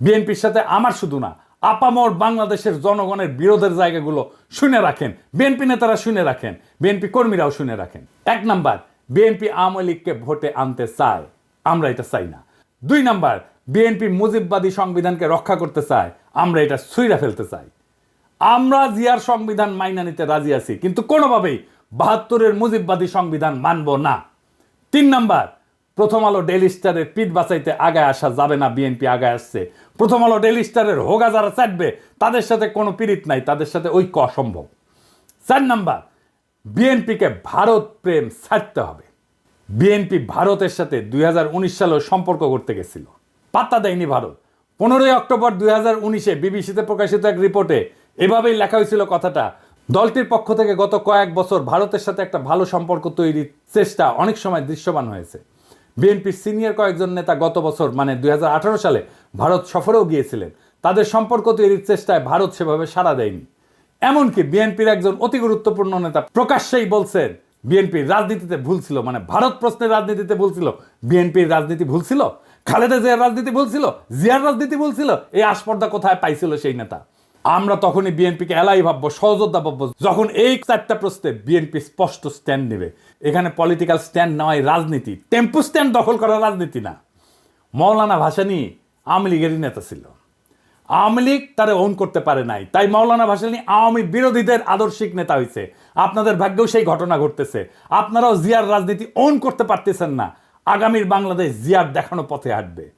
বিএনপির সাথে আমার শুধু না, আপামর বাংলাদেশের জনগণের বিরোধের জায়গাগুলো শুনে রাখেন। বিএনপি নেতারা শুনে রাখেন, বিএনপি কর্মীরাও শুনে রাখেন। এক নাম্বার, বিএনপি আওয়ামী লীগকে ভোটে আনতে চায়। আমরা এটা চাই না। দুই নাম্বার, বিএনপি মুজিববাদী সংবিধানকে রক্ষা করতে চায়। আমরা এটা ছুঁড়া ফেলতে চাই। আমরা জিয়ার সংবিধান মাইনা নিতে রাজি আছি, কিন্তু কোনোভাবেই বাহাত্তরের মুজিববাদী সংবিধান মানব না। তিন নাম্বার প্রথম আলো ডেলি স্টারের পিঠ বাঁচাইতে আগায় আসা যাবে না, বিএনপি আগায় আসছে। প্রথম আলো ডেলি স্টারের হোগা যারা চাটবে, তাদের সাথে কোনো পীড়িত নাই, তাদের সাথে ঐক্য অসম্ভব। চার নাম্বার, বিএনপিকে ভারত প্রেম ছাড়তে হবে। বিএনপি ভারতের সাথে দুই সালেও সম্পর্ক করতে গেছিল। পাত্তা দেয়নি ভারত। পনেরোই অক্টোবর দুই হাজার উনিশে বিবিসিতে প্রকাশিত এক রিপোর্টে এভাবেই লেখা হয়েছিল কথাটা, দলটির পক্ষ থেকে গত কয়েক বছর ভারতের সাথে একটা ভালো সম্পর্ক তৈরির চেষ্টা অনেক সময় দৃশ্যমান হয়েছে। বিএনপির সিনিয়র কয়েকজন নেতা গত বছর মানে দুই হাজার আঠারো সালে ভারত সফরেও গিয়েছিলেন। তাদের সম্পর্ক তৈরির চেষ্টায় ভারত সেভাবে সাড়া দেয়নি। এমনকি বিএনপির একজন অতি গুরুত্বপূর্ণ নেতা প্রকাশ্যেই বলছেন, বিএনপির রাজনীতিতে ভুল ছিল। মানে ভারত প্রশ্নের রাজনীতিতে ভুল ছিল। বিএনপির রাজনীতি ভুল ছিল। খালেদা জিয়ার রাজনীতি ভুল ছিল। জিয়ার রাজনীতি ভুল ছিল। এই আসপর্দা কোথায় পাইছিল সেই নেতা? আমরা তখনই বিএনপিকে এলাই ভাববো, সহযোদ্ধা ভাববো। যখন এই চারটা প্রশ্নে বিএনপি স্পষ্ট স্ট্যান্ড নেবে, এখানে পলিটিক্যাল স্ট্যান্ড নেওয়াই রাজনীতি। টেম্পু স্ট্যান্ড দখল করা রাজনীতি না। মৌলানা ভাসানি আওয়ামী লীগেরই নেতা ছিল। আওয়ামী লীগ তারা ওন করতে পারে নাই। তাই মৌলানা ভাসানি আওয়ামী বিরোধীদের আদর্শিক নেতা হয়েছে আপনাদের ভাগ্যেও সেই ঘটনা ঘটতেছে। আপনারাও জিয়ার রাজনীতি ওন করতে পারতেছেন না। আগামীর বাংলাদেশ জিয়ার দেখানো পথে হাঁটবে।